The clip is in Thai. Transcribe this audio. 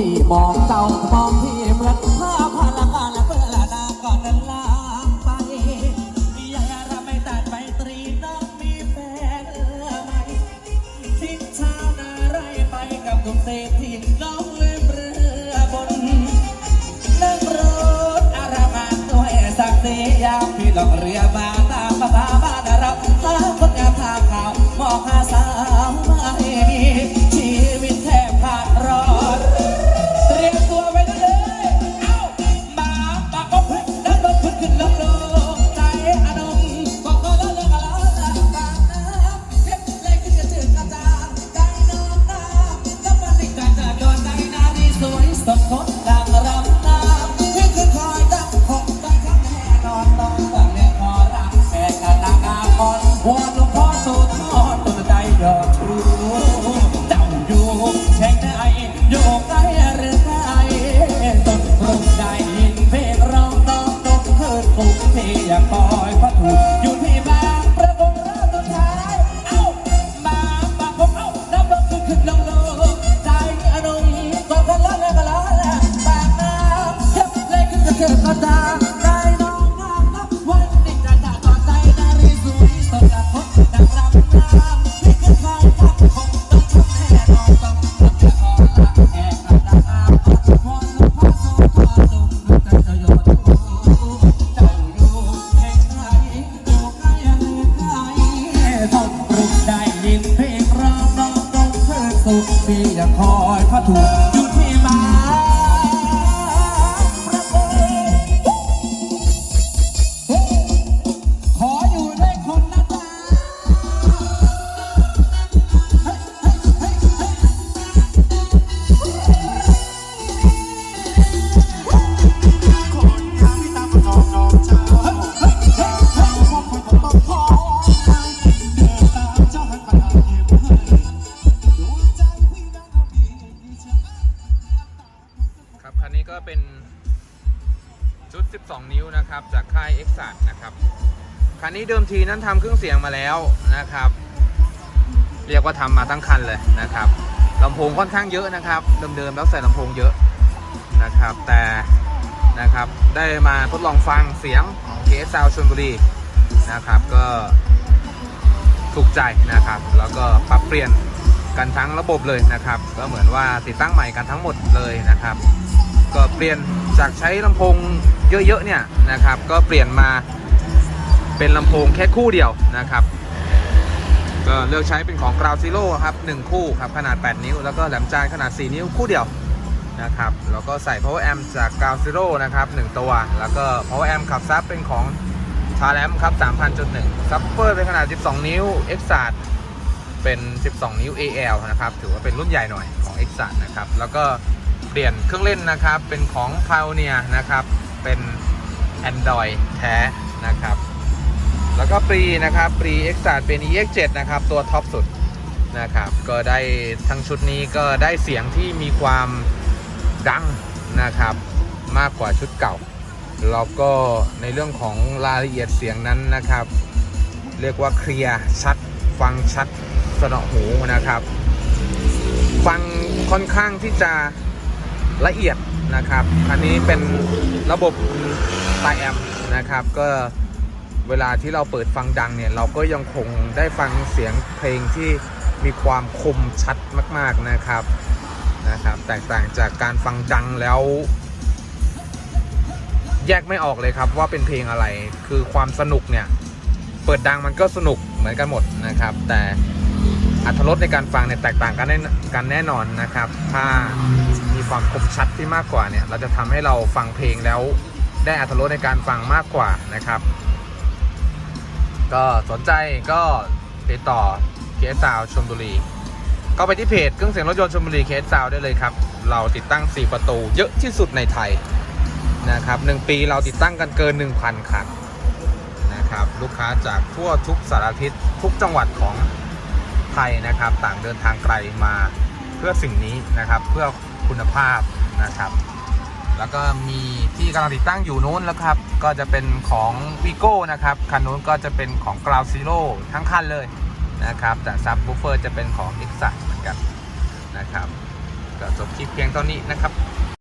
ที่มองเจ้ามองที่เหมือนภาพพลังงานและเพื่อนาก่อนนั้นลางไปย่าราไม่ตัดไปตรีน้องมีแฟนเออไหมทิ้งชาวนาไร่ไปกับกรุงเทพที่น้องลืมเรือบนนั่งรถอารามันด้วยสักสียามพี่ลองเรือมาตามภาษาบ้านเราหาคนงามทางข่าวมองหาสาวไม่ สว ชุด 12 นิ้วนะครับ จากค่าย e x a t นะครับคันนี้เดิมทีนั้นทำเครื่องเสียงมาแล้วนะครับ เรียกว่าทำมาทั้งคันเลยนะครับลำโพงค่อนข้างเยอะนะครับเดิมๆแล้วใส่ลำโพงเยอะนะครับ แต่นะครับได้มาทดลองฟังเสียงของ KS Sound ชลบุรีนะครับก็ถูกใจนะครับ แล้วก็ปรับเปลี่ยนกันทั้งระบบเลยนะครับ ก็เหมือนว่าติดตั้งใหม่กันทั้งหมดเลยนะครับ ก็เปลี่ยนจากใช้ลำโพงเยอะๆเนี่ยนะครับ ก็เปลี่ยนมาเป็นลำโพงแค่คู่เดียวนะครับ ก็เลือกใช้เป็นของ Ground Zero ครับ1คู่ครับขนาด 8 นิ้ว แล้วก็แหลมจานขนาด 4 นิ้วคู่เดียวนะครับแล้วก็ใส่ Power Amp จาก Ground Zero นะครับ1ตัว แล้วก็ Power Amp ขับซับเป็นของ t a r a m ครับ3,000.1ซับเฟอร์เป็นขนาด 12 นิ้ว e x a t เป็น 12 นิ้ว AL นะครับ ถือว่าเป็นรุ่นใหญ่หน่อยของ e x a t นะครับ แล้วก็ เปลี่ยนเครื่องเล่นนะครับ เป็นของ Pioneer นะครับ เป็น Android แท้นะครับ แล้วก็ปรีนะครับปรี X 3เป็น EX7 นะครับ ตัวท็อปสุดนะครับ ก็ได้ทั้งชุดนี้ก็ได้เสียงที่มีความดังนะครับ มากกว่าชุดเก่า แล้วก็ในเรื่องของรายละเอียดเสียงนั้นนะครับ เรียกว่าเคลียร์ชัด ฟังชัดสนอหูนะครับ ฟังค่อนข้างที่จะ ละเอียดนะครับ อันนี้เป็นระบบไตแอมนะครับ ก็เวลาที่เราเปิดฟังดังเนี่ย เราก็ยังคงได้ฟังเสียงเพลงที่มีความคมชัดมากๆนะครับนะครับ แตกต่างจากการฟังดังแล้ว แยกไม่ออกเลยครับว่าเป็นเพลงอะไรคือความสนุกเนี่ย เปิดดังมันก็สนุกเหมือนกันหมดนะครับ แต่อัตรสในการฟังเนี่ยแตกต่างกันแน่กันแน่นอนนะครับ ถ้า ความคมชัดที่มากกว่าเนี่ย เราจะทำให้เราฟังเพลงแล้วได้อัตรสในการฟังมากกว่านะครับก็สนใจก็ติดต่อเคสซาวชมบุรี ก็ไปที่เพจเครื่องเสียงรถยนต์ชมบุรีเคสซาวได้เลยครับ เราติดตั้ง 4 ประตูเยอะที่สุดในไทยนะครับหนึ่งปีเราติดตั้งกันเกิน 1,000 คันนะครับลูกค้าจากทั่วทุกสารทิศทุกจังหวัดของไทยนะครับ ต่างเดินทางไกลมาเพื่อสิ่งนี้นะครับ เพื่อ คุณภาพนะครับ แล้วก็มีที่กำลังติดตั้งอยู่นู้นแล้วครับ ก็จะเป็นของวีโก้นะครับ คันนู้นก็จะเป็นของ Ground Zero ทั้งคันเลยนะครับ แต่ซับบูเฟอร์จะเป็นของ e x a เหมือนกันนะครับก็จบคลิปเพียงเท่านี้นะครับ